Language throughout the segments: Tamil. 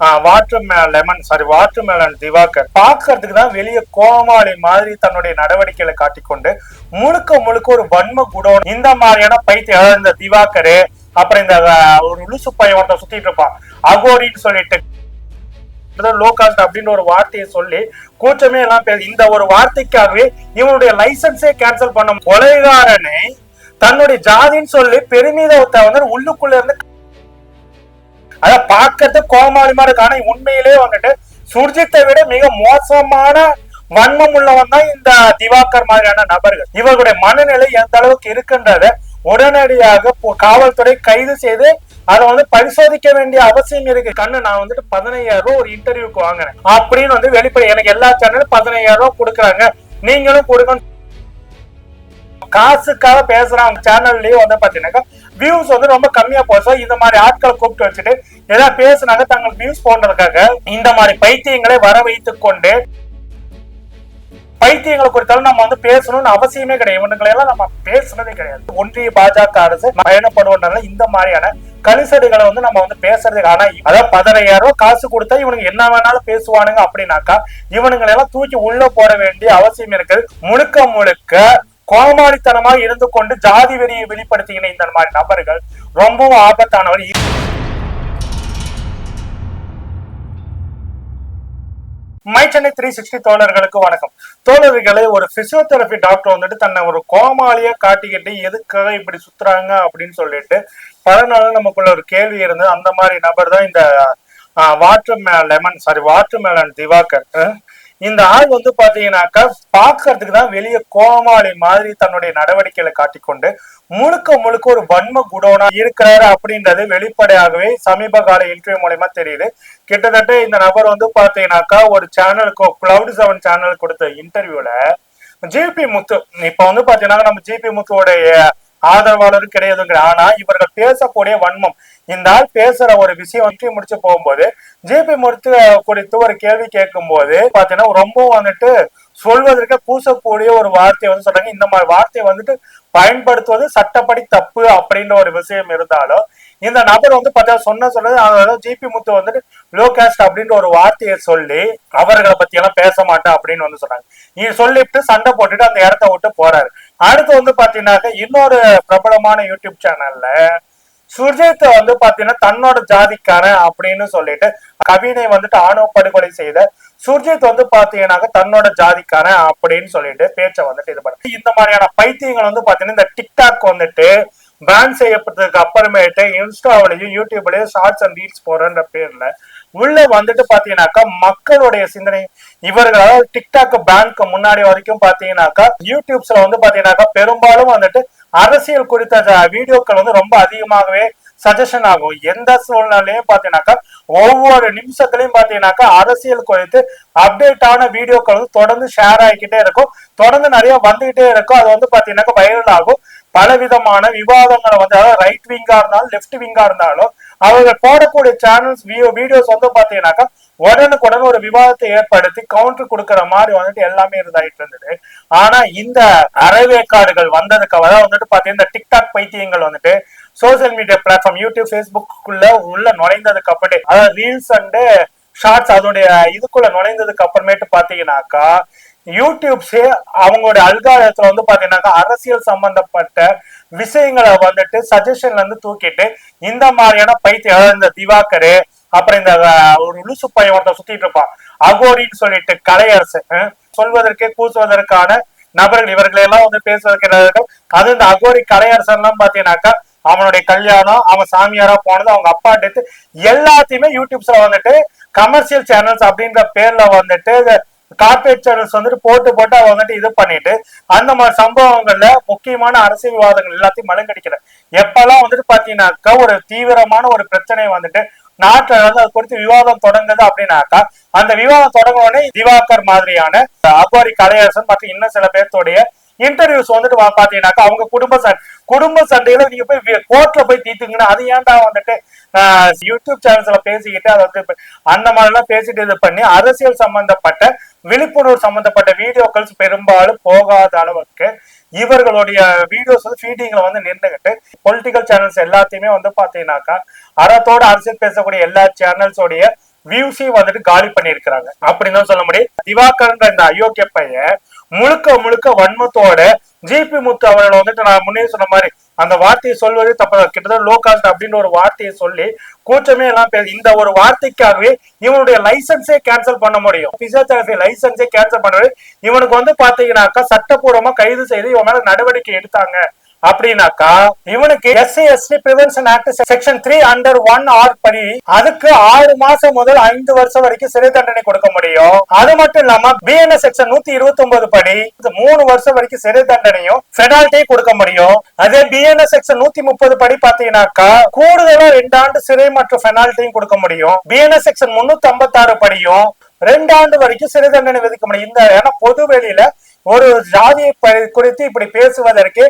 Water lemon sorry watermelon Diwakar. பாக்குறதுக்கு தான் வெளியே கோமாளி மாதிரி தன்னுடைய நடவடிக்கைகளை காட்டிக்கொண்டு முழுக்க முழுக்க ஒரு வன்ம குடோன். இந்த மாதிரியான பைத்திய இந்த திவாகரு அப்புறம் இந்த ஒரு லுசு பையன் ஒருத்த சுத்திட்டு இருப்பான். அகோரின்னு சொல்லிட்டு. லோ காஸ்ட் அப்படின்னு ஒரு வார்த்தையை சொல்லி கூச்சமே எல்லாம் இந்த ஒரு வார்த்தைக்காகவே இவனுடைய லைசன்ஸே கேன்சல் பண்ண கொலைகாரனை தன்னுடைய ஜாதின்னு சொல்லி பெருமிதத்தை வந்து உள்ளுக்குள்ள இருந்து அத பார்க்கறது கோமாளி மாதிரி இருக்கு. ஆனா வந்துட்டு சுர்ஜித்தை விட மிக மோசமான வன்மம் உள்ளவன் தான் இந்த திவாகர் மாதிரியான நபர்கள். இவர்களுடைய மனநிலை எந்த அளவுக்கு இருக்குன்றத உடனடியாக காவல்துறை கைது செய்து அதை வந்து பரிசோதிக்க வேண்டிய அவசியம் இருக்கு. கண்ணு நான் வந்துட்டு பதினையாயிரம் ரூபா ஒரு இன்டர்வியூக்கு வாங்கினேன் அப்படின்னு வந்து வெளிப்படை எனக்கு எல்லா சேனலும் பதினையாயிரம் ரூபா கொடுக்குறாங்க. நீங்களும் கொடுக்கணும் காசுக்காக பேசுறாங்க சேனல்லயும் வந்து பாத்தீங்கன்னாக்கா வியூஸ் வந்து ரொம்ப கம்மியா போச்சு. இந்த மாதிரி ஆட்களை கூப்பிட்டு வச்சுட்டு ஏதாவது பேசுனாங்க தங்களுக்கு வியூஸ் போன்றதுக்காக இந்த மாதிரி பைத்தியங்களை வர வைத்துக் கொண்டு பைத்தியங்களை குறித்தாலும் நம்ம வந்து பேசணும்னு அவசியமே கிடையாது. இவனுங்களை எல்லாம் நம்ம பேசுனதே கிடையாது. ஒன்றிய பாஜக அரசு பயணப்படுவதால இந்த மாதிரியான கலிசடிகளை வந்து நம்ம வந்து பேசுறது ஆனா அதாவது பதினையாயிரம் ரூபாய் காசு கொடுத்தா இவனுங்க என்ன வேணாலும் பேசுவானுங்க அப்படின்னாக்கா இவனுங்களை எல்லாம் தூக்கி உள்ள போட வேண்டிய அவசியம் இருக்குது. முழுக்க முழுக்க கோமாளித்தனமாக இருந்து கொண்டு ஜாதி வெறியை வெளிப்படுத்துகிற இந்த மாதிரி நபர்கள் ரொம்பவும் ஆபத்தானவர். மை சென்னை த்ரீ சிக்ஸ்டி தோழர்களுக்கு வணக்கம். தோழர்களே ஒரு பிசியோதெரபி டாக்டர் வந்துட்டு தன்னை ஒரு கோமாளியா காட்டிக்கிட்டு எதுக்காக இப்படி சுத்துறாங்க அப்படின்னு சொல்லிட்டு பல நாள் நமக்குள்ள ஒரு கேள்வி இருந்தது. அந்த மாதிரி நபர் தான் இந்த water lemon sorry watermelon Diwakar இந்த ஆள் வந்து பாத்தீங்கன்னாக்கா பாக்குறதுக்கு தான் வெளியே கோமாளி மாதிரி தன்னுடைய நடவடிக்கைகளை காட்டிக்கொண்டு முழுக்க முழுக்க ஒரு வன்ம குடோனா இருக்கிறாரு அப்படின்றது வெளிப்படையாகவே சமீப கால இன்டர்வியூ மூலயமா தெரியுது. கிட்டத்தட்ட இந்த நபர் வந்து பாத்தீங்கன்னாக்கா ஒரு சேனலுக்கு கிளவுட் செவன் சேனல் கொடுத்த இன்டர்வியூல ஜிபி முத்து இப்ப வந்து பாத்தீங்கன்னா நம்ம ஜிபி முத்துவோடைய ஆதரவாளரும் கிடையாதுங்க ஆனா இவர்கள் பேசக்கூடிய வன்மம் இந்த ஆள் பேசுற ஒரு விஷயம் வந்து முடிச்சு போகும்போது ஜிபி முத்து குறித்து ஒரு கேள்வி கேட்கும் போது பாத்தீங்கன்னா ரொம்ப வந்துட்டு சொல்வதற்கு பூசக்கூடிய ஒரு வார்த்தையை வந்து சொல்றாங்க இந்த மாதிரி வார்த்தையை வந்துட்டு பயன்படுத்துவது சட்டப்படி தப்பு அப்படின்ற ஒரு விஷயம் இருந்தாலும் இந்த நபர் வந்து பார்த்தா சொன்ன சொன்னது அதாவது ஜிபி முத்து வந்துட்டு லோ காஸ்ட் அப்படின்ற ஒரு வார்த்தையை சொல்லி அவர்களை பத்தி எல்லாம் பேச மாட்டேன் அப்படின்னு வந்து சொன்னாங்க. நீ சொல்லிட்டு சண்டை போட்டுட்டு அந்த இடத்த விட்டு போறாரு. அடுத்து வந்து பாத்தீங்கன்னாக்க இன்னொரு பிரபலமான யூடியூப் சேனல்ல சுர்ஜித் வந்து பாத்தீங்கன்னா தன்னோட ஜாதிக்காரன் அப்படின்னு சொல்லிட்டு கவினை வந்துட்டு ஆணவ படுகொலை செய்த சுர்ஜித் வந்து பாத்தீங்கன்னாக்க தன்னோட ஜாதிக்காரன் அப்படின்னு சொல்லிட்டு பேச்சை வந்துட்டு இது பண்ண. இந்த மாதிரியான பைத்தியங்கள் வந்து பாத்தீங்கன்னா இந்த டிக்டாக் வந்துட்டு பேன் செய்யப்பட்டதுக்கு அப்புறமேட்டு இன்ஸ்டாவிலையும் யூடியூப்லயும் ஷார்ட்ஸ் அண்ட் ரீல்ஸ் போறன்ற பேர்ல உள்ள வந்துட்டு பாத்தீங்கன்னாக்கா மக்களுடைய சிந்தனை. இவர்கள் அதாவது டிக்டாக் பேனுக்கு முன்னாடி வரைக்கும் பாத்தீங்கன்னாக்கா யூடியூப்ஸ்ல வந்து பாத்தீங்கன்னாக்கா பெரும்பாலும் வந்துட்டு அரசியல் குறித்த வீடியோக்கள் வந்து ரொம்ப அதிகமாகவே சஜஷன் ஆகும். எந்த சூழ்நிலையும் பாத்தீங்கன்னாக்கா ஒவ்வொரு நிமிஷத்துலயும் பாத்தீங்கன்னாக்கா அரசியல் குறித்து அப்டேட்டான வீடியோக்கள் வந்து தொடர்ந்து ஷேர் ஆகிக்கிட்டே இருக்கும். தொடர்ந்து நிறைய வந்துகிட்டே இருக்கும். அது வந்து பாத்தீங்கன்னாக்கா வைரல் ஆகும். பல விதமான விவாதங்களை வந்து அதாவது ரைட் விங்கா இருந்தாலும் லெஃப்ட் விங்கா இருந்தாலும் அவர்கள் போடக்கூடிய சேனல்ஸ் வீடியோஸ் வந்து பாத்தீங்கன்னாக்கா உடனுக்குடன் ஒரு விவாதத்தை ஏற்படுத்தி கவுண்டர் கொடுக்கற மாதிரி வந்துட்டு எல்லாமே இருந்தாயிட்டு இருந்தது. ஆனா இந்த அறவேக்காடுகள் வந்ததுக்கு அதாவது வந்துட்டு பாத்தீங்கன்னா இந்த டிக்டாக் பைத்தியங்கள் வந்துட்டு சோசியல் மீடியா பிளாட்ஃபார்ம் யூடியூப் ஃபேஸ்புக்குள்ள உள்ள நுழைந்ததுக்கு அப்புறமே அதாவது ரீல்ஸ் அண்டு ஷார்ட்ஸ் அதோடைய இதுக்குள்ள நுழைந்ததுக்கு அப்புறமேட்டு பாத்தீங்கன்னாக்கா யூடியூப்ஸே அவங்களுடைய அல்காரத்துல வந்து பாத்தீங்கன்னாக்கா அரசியல் சம்பந்தப்பட்ட விஷயங்களை வந்துட்டு சஜஷன்ல இருந்து தூக்கிட்டு இந்த மாதிரியான பைத்தியம் இந்த திவாகரு அப்புறம் இந்த ஒரு லூசு பையன் ஒருத்தன் சுத்திட்டு இருப்பான். அகோரின்னு சொல்லிட்டு கலையரசு சொல்வதற்கே கூசுவதற்கான நபர்கள் இவர்களை எல்லாம் வந்து பேசுவதற்கு அது இந்த அகோரி கலையரசன் எல்லாம் பாத்தீங்கன்னாக்கா அவனுடைய கல்யாணம் அவன் சாமியாரா போனது அவங்க அப்பா டெத்து எல்லாத்தையுமே யூடியூப்ஸ்ல வந்துட்டு கமர்ஷியல் சேனல்ஸ் அப்படின்ற பேர்ல வந்துட்டு கார்பரேட் சேனல்ஸ் வந்துட்டு போட்டு போட்டு அவங்க வந்துட்டு இது பண்ணிட்டு அந்த மாதிரி சம்பவங்கள்ல முக்கியமான அரசியல் விவாதங்கள் எல்லாத்தையும் மழுங்கடிக்கிற எப்பெல்லாம் வந்துட்டு பாத்தீங்கன்னாக்கா ஒரு தீவிரமான ஒரு பிரச்சனை வந்துட்டு நாட்டுல வந்து அது குறித்து விவாதம் தொடங்குது அப்படின்னாக்கா அந்த விவாதம் தொடங்க உடனே திவாகர் மாதிரியான அக்வாரி கலையரசன் மற்றும் இன்னும் சில பேர்த்தோடைய இன்டர்வியூஸ் வந்துட்டு பாத்தீங்கன்னாக்கா அவங்க குடும்ப சண்டை குடும்ப சண்டையில நீங்க போய் கோர்ட்ல போய் தீர்த்துங்கன்னா அது ஏன்டா வந்துட்டு ஆஹ், யூடியூப் சேனல்ஸ்ல பேசிக்கிட்டு அதை வந்து அந்த மாதிரிலாம் பேசிட்டு இது பண்ணி அரசியல் சம்பந்தப்பட்ட விழிப்புணர்வு சம்பந்தப்பட்ட வீடியோக்கள் பெரும்பாலும் போகாத அளவுக்கு இவர்களுடைய வீடியோஸ் வந்து ஃபீடிங்ல வந்து நின்றுகிட்டு பொலிட்டிக்கல் சேனல்ஸ் எல்லாத்தையுமே வந்து பாத்தீங்கன்னாக்கா அறத்தோட அரசியல் பேசக்கூடிய எல்லா சேனல்ஸோடைய வியூஸையும் வந்துட்டு காலி பண்ணியிருக்கிறாங்க. அப்படின்னு தான் சொல்ல முடியும். திவாகர்ன்ற இந்த அயோக்கிய பையன் முழுக்க முழுக்க வன்மத்தோட ஜிபி முத்து அவர்கள் வந்துட்டு நான் முன்னே சொன்ன மாதிரி அந்த வார்த்தையை சொல்வது தப்பு கிட்டத்தட்ட லோ காஸ்ட் அப்படின்னு ஒரு வார்த்தையை சொல்லி கூச்சமே எல்லாம் பேச இந்த ஒரு வார்த்தைக்காகவே இவனுடைய லைசன்ஸே கேன்சல் பண்ண முடியும். பிசியோதெரபி லைசன்ஸே கேன்சல் பண்ணவே இவனுக்கு வந்து பாத்தீங்கன்னாக்கா சட்டப்பூர்வமா கைது செய்து இவன் மேல நடவடிக்கை எடுத்தாங்க. அப்படின்னாக்கா இவனுக்கு SC ST prevention act section three under one R படி அதுக்கு ஆறு மாசம் முதல் ஐந்து வருஷம் வரைக்கும் சிறை தண்டனை கொடுக்க முடியும். அது மட்டும் இல்லாம பிஎன்எஸ் செக்ஷன் நூத்தி இருபத்தி ஒன்பது படி மூணு வருஷம் வரைக்கும் சிறை தண்டனையும் பெனால்ட்டியும் கொடுக்க முடியும். அதே பிஎன்எஸ் செக்ஷன் நூத்தி முப்பது படி பாத்தீங்கன்னாக்கா கூடுதலா ரெண்டு ஆண்டு சிறை மற்றும் பெனால்ட்டியும் கொடுக்க முடியும். பிஎன்எஸ் செக்ஷன் முன்னூத்தி ஐம்பத்தி ஆறு படியும் ரெண்டு ஆண்டு வரைக்கும் சிறை தண்டனை விதிக்க முடியும். இந்த ஏன்னா பொது வெளியில ஒரு ஜாதியை குறித்து இப்படி பேசுவதற்கு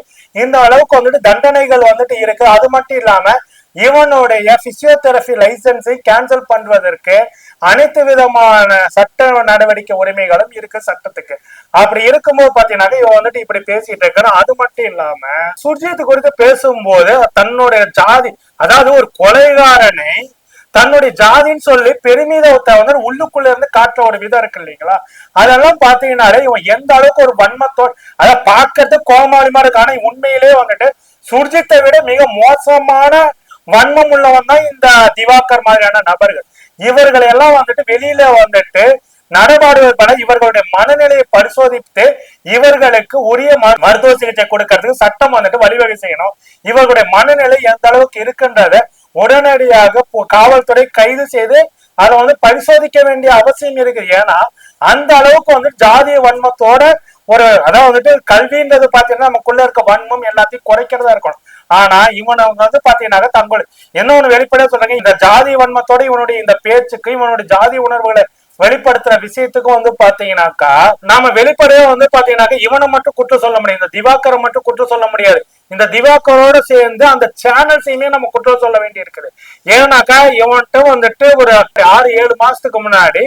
இந்த அளவுக்கு வந்துட்டு தண்டனைகள் வந்துட்டு இருக்கு. அது மட்டும் இல்லாம இவனுடைய பிசியோதெரபி லைசன்ஸை கேன்சல் பண்ணுவதற்கு அனைத்து விதமான சட்ட நடவடிக்கை உரிமைகளும் இருக்கு சட்டத்துக்கு. அப்படி இருக்கும்போது பாத்தீங்கன்னா இவன் வந்துட்டு இப்படி பேசிட்டு இருக்கான். அது மட்டும் இல்லாம சுர்ஜித் குறித்து பேசும்போது தன்னுடைய ஜாதி அதாவது ஒரு கொலைகாரனை தன்னுடைய ஜாதின்னு சொல்லி பெருமிதத்தை வந்து உள்ளுக்குள்ள இருந்து காட்டுற ஒரு விதம் இருக்கு இல்லைங்களா? அதெல்லாம் பாத்தீங்கன்னாலே இவன் எந்த அளவுக்கு ஒரு வன்மத்தோடு அதை பார்க்கறது கோமாளிமா இருக்கு ஆனா உண்மையிலே வந்துட்டு சுர்ஜித்தை விட மிக மோசமான வன்மம் உள்ளவன் தான் இந்த திவாகர் மாதிரியான நபர்கள். இவர்களை எல்லாம் வந்துட்டு வெளியில வந்துட்டு நடமாடுவதற்கான இவர்களுடைய மனநிலையை பரிசோதித்து இவர்களுக்கு உரிய ம- மருத்துவ சிகிச்சை கொடுக்கறதுக்கு சட்டம் வந்துட்டு வழிவகை செய்யணும். இவர்களுடைய மனநிலை எந்த அளவுக்கு இருக்குன்றத உடனடியாக காவல்துறை கைது செய்து அதை வந்து பரிசோதிக்க வேண்டிய அவசியம் இருக்கு. ஏன்னா அந்த அளவுக்கு வந்து ஜாதிய வன்மத்தோட ஒரு அதாவது வந்துட்டு கல்வின்றது பாத்தீங்கன்னா நமக்குள்ள இருக்க வன்மம் எல்லாத்தையும் குறைக்கிறதா இருக்கணும். ஆனா இவன் அவங்க வந்து பாத்தீங்கன்னா தங்களுடைய என்ன ஒண்ணு வெளிப்படையா சொல்றாங்க இந்த ஜாதி வன்மத்தோட இவனுடைய இந்த பேச்சுக்கு இவனுடைய ஜாதி உணர்வுகளை வெளிப்படுத்துற விஷயத்துக்கும் வந்து பாத்தீங்கன்னாக்கா நாம வெளிப்படையா வந்து பாத்தீங்கன்னாக்கா இவனை மட்டும் குற்றம் சொல்ல முடியாது. இந்த திவாகரை மட்டும் குற்றம் சொல்ல முடியாது. இந்த திவாகரோட சேர்ந்து அந்த சேனல்ஸையுமே நம்ம குற்றம் சொல்ல வேண்டி இருக்குது ஏன்னாக்கா இவன்கிட்ட வந்துட்டு ஒரு ஆறு ஏழு மாசத்துக்கு முன்னாடி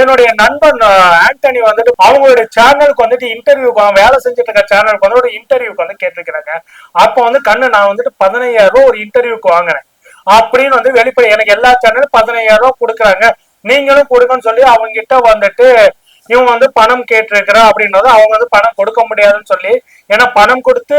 என்னுடைய நண்பன் ஆண்டனி வந்துட்டு அவங்களுடைய சேனலுக்கு வந்துட்டு இன்டர்வியூக்கு அவன் வேலை செஞ்சுட்டு இருக்க சேனலுக்கு வந்து ஒரு இன்டர்வியூக்கு வந்து கேட்டிருக்கிறாங்க. அப்போ வந்து கண்ணு நான் வந்துட்டு பதினையாயிரம் ரூபா ஒரு இன்டர்வியூக்கு வாங்கினேன். அப்படின்னு வந்து வெளிப்படை எனக்கு எல்லா சேனலும் பதினையாயிரம் ரூபா கொடுக்குறாங்க. நீங்களும் கொடுங்கன்னு சொல்லி அவங்க கிட்ட வந்துட்டு இவன் வந்து பணம் கேட்டிருக்கிறா அப்படின்றது அவங்க வந்து பணம் கொடுக்க முடியாதுன்னு சொல்லி ஏன்னா பணம் கொடுத்து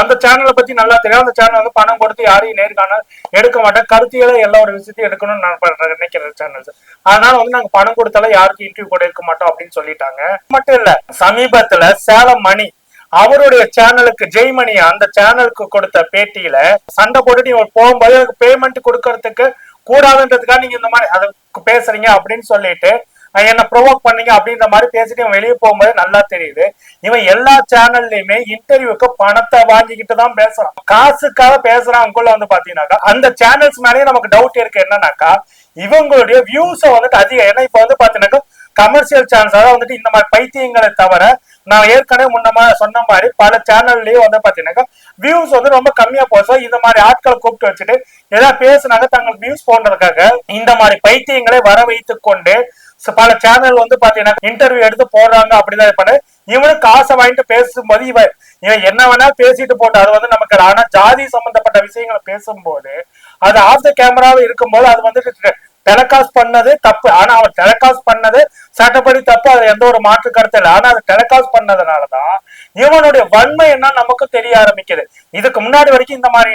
அந்த சேனலை பத்தி நல்லா தெரியும். அந்த சேனல் வந்து பணம் கொடுத்து யாரையும் நேர்காணல் எடுக்க மாட்டேன். கருத்தியல எல்லா ஒரு விஷயத்தையும் எடுக்கணும்னு நான் பண்றேன் நினைக்கிறேன் சேனல்ஸ் அதனால வந்து நாங்க பணம் கொடுத்தாலும் யாருக்கும் இன்டர்வியூ கூட இருக்க மாட்டோம் அப்படின்னு சொல்லிட்டாங்க. மட்டும் இல்ல சமீபத்துல சேலம் மணி அவருடைய சேனலுக்கு ஜெய்மணி அந்த சேனலுக்கு கொடுத்த பேட்டியில சண்டை போட்டுட்டு இவர் போகும்போது எனக்கு பேமெண்ட் கொடுக்கறதுக்கு கூடாதுன்றதுக்காக நீங்க இந்த மாதிரி அதுக்கு பேசுறீங்க அப்படின்னு சொல்லிட்டு என்ன ப்ரொவோக் பண்ணீங்க அப்படின்ற மாதிரி பேசிட்டு இவன் வெளியே போகும்போது நல்லா தெரியுது. இவன் எல்லா சேனல்லையுமே இன்டர்வியூக்கு பணத்தை வாங்கிக்கிட்டு தான் பேசுறான். காசுக்காக பேசுறாங்கக்குள்ள வந்து பாத்தீங்கன்னாக்கா. அந்த சேனல்ஸ் மேலேயே நமக்கு டவுட் இருக்கு என்னன்னாக்கா இவங்களுடைய வியூஸை வந்துட்டு அதிகம். ஏன்னா இப்ப வந்து பாத்தீங்கன்னாக்கா கமர்ஷியல் சேனல்ஸ் அதாவது வந்துட்டு இந்த மாதிரி பைத்தியங்களை தவிர நான் ஏற்கனவே முன்னமா சொன்ன மாதிரி பல சேனல்லயும் வந்து பாத்தீங்கன்னாக்கா வியூஸ் வந்து ரொம்ப கம்மியா போச்சு. இந்த மாதிரி ஆட்களை கூப்பிட்டு வச்சுட்டு ஏதாவது பேசுனாங்க தங்களுக்கு வியூஸ் போன்றதுக்காக இந்த மாதிரி பைத்தியங்களை வர வைத்துக் கொண்டு பல சேனல் வந்து பாத்தீங்கன்னா இன்டர்வியூ எடுத்து போடுறாங்க அப்படிதான் பண்ணு. இவனும் காசை வாங்கிட்டு பேசும்போது இவன் இவன் என்ன வேணா பேசிட்டு போட்டு அது வந்து நமக்கு ஆனா ஜாதி சம்பந்தப்பட்ட விஷயங்களை பேசும்போது அது ஆஃப் த கேமராவே இருக்கும்போது அது வந்துட்டு டெலகாஸ்ட் பண்ணது தப்பு. ஆனா அவன் டெலகாஸ்ட் பண்ணது சட்டப்படி தப்பு. அது எந்த ஒரு மாற்று கருத்து இல்லை. ஆனா அது டெலகாஸ்ட் பண்ணதுனாலதான் இவனுடைய வன்மை என்ன நமக்கு தெரிய ஆரம்பிக்குது. இதுக்கு முன்னாடி வரைக்கும் இந்த மாதிரி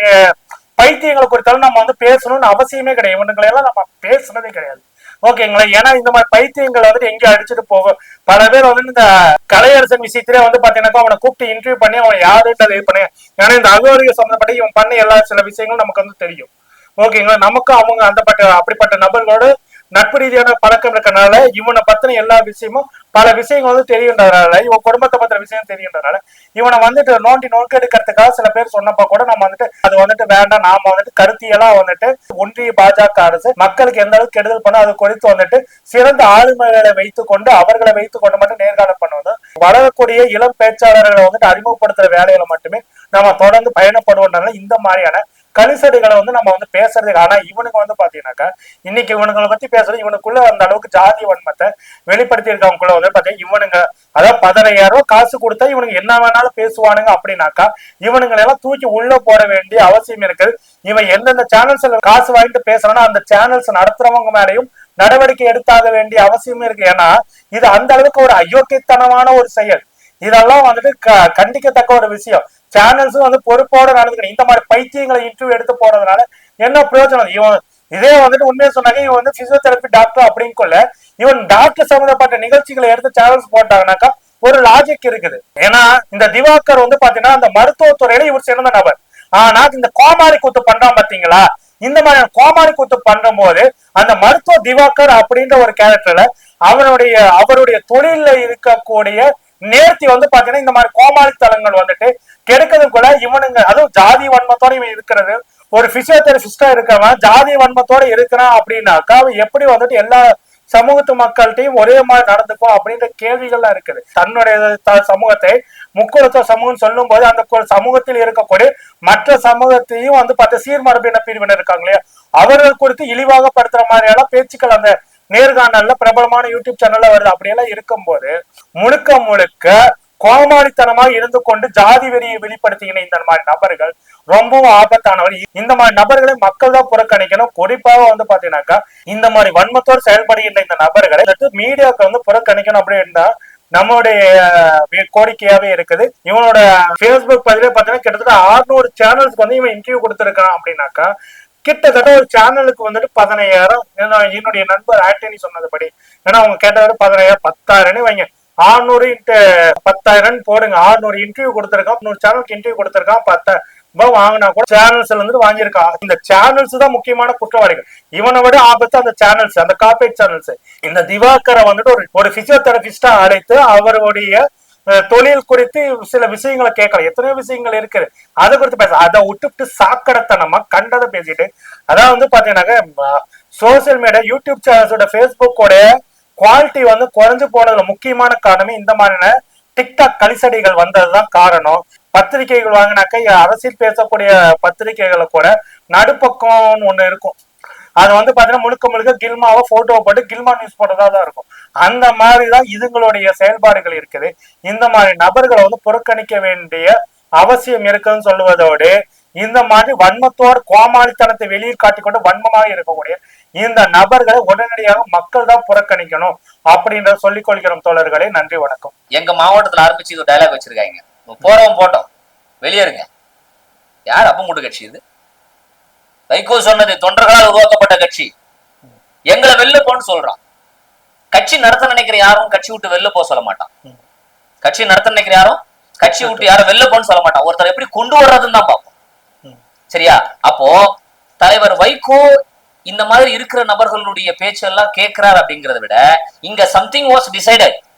பைத்தியங்களை குறித்தாலும் நம்ம வந்து பேசணும்னு அவசியமே கிடையாது. இவனுங்களை எல்லாம் நம்ம பேசுனதே கிடையாது. ஓகேங்களா? ஏன்னா இந்த மாதிரி பைத்தியங்கள் வந்துட்டு எங்கேயும் அடிச்சுட்டு போகும் பல பேர் வந்து இந்த கலையரசன் விஷயத்திலே வந்து பாத்தீங்கன்னா அவனை கூப்பிட்டு இன்டர்வியூ பண்ணி அவன் யாருன்றது இது பண்ணி ஏன்னா இந்த அகோரிக சம்பந்தப்பட்ட இவன் பண்ண எல்லா சில விஷயங்களும் நமக்கு வந்து தெரியும். ஓகேங்களா? நமக்கு அவங்க அந்த பட்ட அப்படிப்பட்ட நபர்களோட நட்பு ரீதியான பழக்கம் இருக்கனால இவனை பத்தின எல்லா விஷயமும் பல விஷயங்கள் வந்து தெரியுன்றதுனால இவன் குடும்பத்தை பத்தின விஷயம் தெரியுன்றதுனால இவனை வந்துட்டு நோண்டி நோக்கெடுக்கிறதுக்காக சில பேர் சொன்னப்ப கூட நம்ம வந்துட்டு அது வந்துட்டு வேண்டாம் நாம வந்துட்டு கருத்தியெல்லாம் வந்துட்டு ஒன்றிய பாஜக அரசு மக்களுக்கு எந்த அளவுக்கு கெடுதல் பண்ண அது குறித்து வந்துட்டு சிறந்த ஆளுமைகளை வைத்துக் கொண்டு அவர்களை வைத்துக் கொண்டு மட்டும் நேர்காணல் பண்ணுவது வளரக்கூடிய இளம் பேச்சாளர்களை வந்துட்டு அறிமுகப்படுத்துற வேலைகளை மட்டுமே நம்ம தொடர்ந்து பயணப்படுவோம்னால இந்த மாதிரியான கலிசடிகளை வந்து நம்ம வந்து பேசுறதுக்கு ஆனா இவனுக்கு வந்து பாத்தீங்கன்னாக்கா இன்னைக்கு இவனுங்களை பத்தி பேசுறது இவனுக்குள்ள அந்த அளவுக்கு ஜாதி வன்மத்தை வெளிப்படுத்தி இருக்கவங்களுக்குள்ள வந்து பாத்தீங்கன்னா இவனுங்க அதாவது பதினையாயிரம் காசு கொடுத்தா இவனுங்க என்ன வேணாலும் பேசுவானுங்க அப்படின்னாக்கா இவனுங்களை எல்லாம் தூக்கி உள்ள போட வேண்டிய அவசியம் இருக்குது. இவன் எந்தெந்த சேனல்ஸ்ல காசு வாங்கிட்டு பேசுறானோ அந்த சேனல்ஸ் நடத்துறவங்க மேலையும் நடவடிக்கை எடுத்தாக வேண்டிய அவசியம் இருக்கு. ஏன்னா இது அந்த அளவுக்கு ஒரு அயோக்கியத்தனமான ஒரு செயல். இதெல்லாம் வந்துட்டு க- கண்டிக்கத்தக்க ஒரு விஷயம். சேனல்ஸும் வந்து பொறுப்போட நடந்துக்கணும். இந்த மாதிரி பைத்தியங்களை இன்டர்வியூ எடுத்து போறதுனால என்ன பிரயோஜனம்? இவன் இதே வந்துட்டு உண்மையை சொன்னாங்க இவன் வந்து பிசியோதெரபி டாக்டர் அப்படின்னு கொள்ள இவன் டாக்டர் சம்பந்தப்பட்ட நிகழ்ச்சிகளை எடுத்து சேனல்ஸ் போட்டாங்கன்னாக்கா ஒரு லாஜிக் இருக்குது. ஏன்னா இந்த திவாகர் வந்து பாத்தீங்கன்னா அந்த மருத்துவத்துறையில இவர் சிறந்த நபர். ஆனா இந்த கோமாரி கூத்து பண்றான் பாத்தீங்களா? இந்த மாதிரியான கோமாரி கூத்து பண்ணும்போது அந்த மருத்துவ திவாகர் அப்படின்ற ஒரு கேரக்டர்ல அவனுடைய அவருடைய தொழில இருக்கக்கூடிய நேர்த்தி வந்து பாத்தீங்கன்னா இந்த மாதிரி கோமாளித்தனங்கள் வந்துட்டு கெடுக்கிறதுக்குள்ள இவனுங்க அதுவும் ஜாதி வன்மத்தோட இவன் இருக்கிறது. ஒரு பிசியோதெரபிஸ்டா இருக்கவன் ஜாதி வன்மத்தோட இருக்கிறான் அப்படின்னாக்கா அவன் எப்படி வந்துட்டு எல்லா சமூகத்து மக்கள்கிட்டையும் ஒரே மாதிரி நடந்துக்கும் அப்படின்ற கேள்விகள்லாம் இருக்குது. தன்னுடைய த- சமூகத்தை முக்குளத்துவ சமூகம் சொல்லும் போது அந்த சமூகத்தில் இருக்கக்கூடிய மற்ற சமூகத்தையும் வந்து பார்த்து சீர்மரபின பிரிவினர் இருக்காங்க இல்லையா? அவர்கள் குறித்து இழிவாக படுத்துற மாதிரியான பேச்சுக்கள் அந்த நேர்காணல்ல பிரபலமான யூடியூப் சேனல்ல வருது. அப்படியெல்லாம் இருக்கும்போது முழுக்க முழுக்க கோமாளித்தனமாக இருந்து கொண்டு ஜாதி வெறியை வெளிப்படுத்தின இந்த மாதிரி நபர்கள் ரொம்பவும் ஆபத்தானவர். இந்த மாதிரி நபர்களை மக்கள் தான் புறக்கணிக்கணும். குறிப்பாக வந்து பாத்தீங்கன்னாக்கா இந்த மாதிரி வன்மத்தோடு செயல்படுகின்ற இந்த நபர்களை மீடியாவுக்கு வந்து புறக்கணிக்கணும் அப்படின்னா நம்மளுடைய கோரிக்கையாவே இருக்குது. இவனோட ஃபேஸ்புக் பதிலே பாத்தீங்கன்னா கிட்டத்தட்ட 600 சேனல்ஸ்க்கு வந்து இவன் இன்டர்வியூ கொடுத்துருக்கான் அப்படின்னாக்கா கிட்டத்தட்ட ஒரு சேனலுக்கு வந்துட்டு பதினையாயிரம் என்னுடைய நண்பர் ஆண்டனி சொன்னதுபடி. ஏன்னா அவங்க கேட்டவரை பதினையாயிரம் பத்தாயிரம்னு வைங்க. ஆறுநூறு இன்ட்டு பத்தாயிரம் போடுங்க. ஆறுநூறு இன்டர்வியூ கொடுத்துருக்கான். நூறு சேனலுக்கு இன்டர்வியூ கொடுத்துருக்கான். பத்தாயிரம் ரூபாய் வாங்கினா கூட சேனல்ஸ்ல இருந்து வாங்கியிருக்கான் இந்த சேனல்ஸ் தான் முக்கியமான குற்றவாளிகள். இவனை விட ஆபத்து அந்த சேனல்ஸ் அந்த கார்பரேட் சேனல்ஸ் இந்த திவாகரை வந்துட்டு ஒரு ஒரு பிசியோதெரபிஸ்டா அழைத்து அவருடைய தொழில் குறித்து சில விஷயங்களை கேட்கலாம். எத்தனையோ விஷயங்கள் இருக்குது. அதை குறித்து பேச அதை விட்டுவிட்டு சாக்கடத்தனமா கண்டதை பேசிட்டு அதான் வந்து பாத்தீங்கன்னாக்க சோசியல் மீடியா யூடியூப் சேனல்ஸோட ஃபேஸ்புக்கோட குவாலிட்டி வந்து குறைஞ்சு போனதுல முக்கியமான காரணமே இந்த மாதிரியான டிக்டாக் கலிசடிகள் வந்ததுதான் காரணம். பத்திரிகைகள் வாங்கினாக்க அரசியல் பேசக்கூடிய பத்திரிகைகளை கூட நடுப்பக்கம்னு ஒண்ணு இருக்கும். அது வந்து பாத்தீங்கன்னா முழுக்க முழுக்க கில்மாவை போட்டோ போட்டு கில்மா நியூஸ் போட்டதா தான் இருக்கும். அந்த மாதிரிதான் இதுங்களுடைய செயல்பாடுகள் இருக்குது. இந்த மாதிரி நபர்களை வந்து புறக்கணிக்க வேண்டிய அவசியம் இருக்குன்னு சொல்லுவதோடு இந்த மாதிரி வன்மத்தோடு கோமாளித்தனத்தை வெளியில் காட்டிக்கொண்டு வன்மமாக இருக்கக்கூடிய இந்த நபர்களை உடனடியாக மக்கள் தான் புறக்கணிக்கணும் அப்படின்ற சொல்லிக் கொள்கிறோம் தோழர்களே. நன்றி வணக்கம். எங்க மாவட்டத்துல ஆரம்பிச்சு இது டைலாக் வச்சிருக்காங்க. போறவன் போட்டோம். வெளியேறுங்க. யார் அப்பமுட்டு கட்சி இது? வைகோ சொன்னது தொண்டர்களால் உருவாக்கப்பட்ட கட்சி. எங்களை வெளில போன்னு சொல்றான். கட்சி நடத்த நினைக்கிற யாரும் கட்சி விட்டு வெளில போக சொல்ல மாட்டான். கட்சி நடத்த நினைக்கிற யாரும் கட்சி விட்டு யாரும் வெளில போன்னு சொல்ல மாட்டான். ஒருத்தர் எப்படி கொண்டு வர்றதுன்னு தான் பார்ப்போம். சரியா? அப்போ தலைவர் வைகோ இந்த மாதிரி இருக்கிற நபர்களுடைய பேச்செல்லாம் கேட்கிறார் அப்படிங்கறத விட இங்க சம்திங் வாஸ் டிசைடட்